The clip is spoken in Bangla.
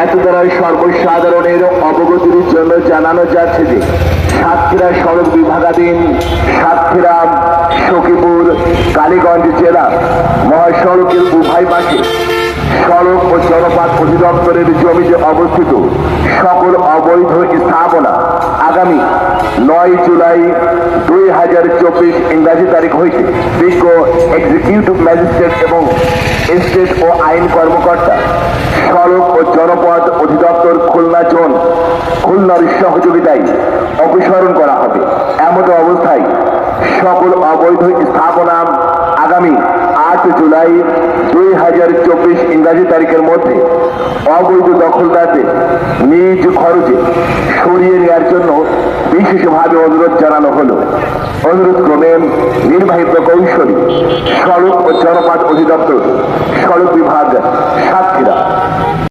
সর্বসাধারণের অবগতির জন্য জানানো যাচ্ছে যে সাতক্ষীরা সড়ক বিভাগাধীন সাতক্ষীরা, সখীপুর, কালীগঞ্জ জেলা মহাসড়কের উভয় পাশে সড়ক ও জনপথ অধিদপ্তরের জমিতে অবস্থিত সকল অবৈধ স্থাপনা আগামী নয় জুলাই দুই হাজার চব্বিশ ইংরাজি তারিখ হইতে বিজ্ঞ এক্সিকিউটিভ ম্যাজিস্ট্রেট এবং স্টেট ও আইন কর্মকর্তা সড়ক ও জনপথ খুলনার সহযোগিতায় অপসারণ করা হবে। এমত অবস্থায় সকল অবৈধ স্থাপনা আগামী আট জুলাই দুই হাজার চব্বিশ ইংরাজি তারিখের মধ্যে অবৈধ দখলদারদের নিজ খরচে সরিয়ে নেওয়ার জন্য বিশেষভাবে অনুরোধ জানানো হলো। অনুরোধ ক্রমে নির্বাহী প্রকৌশলী, সড়ক ও জনপথ অধিদপ্তর, সড়ক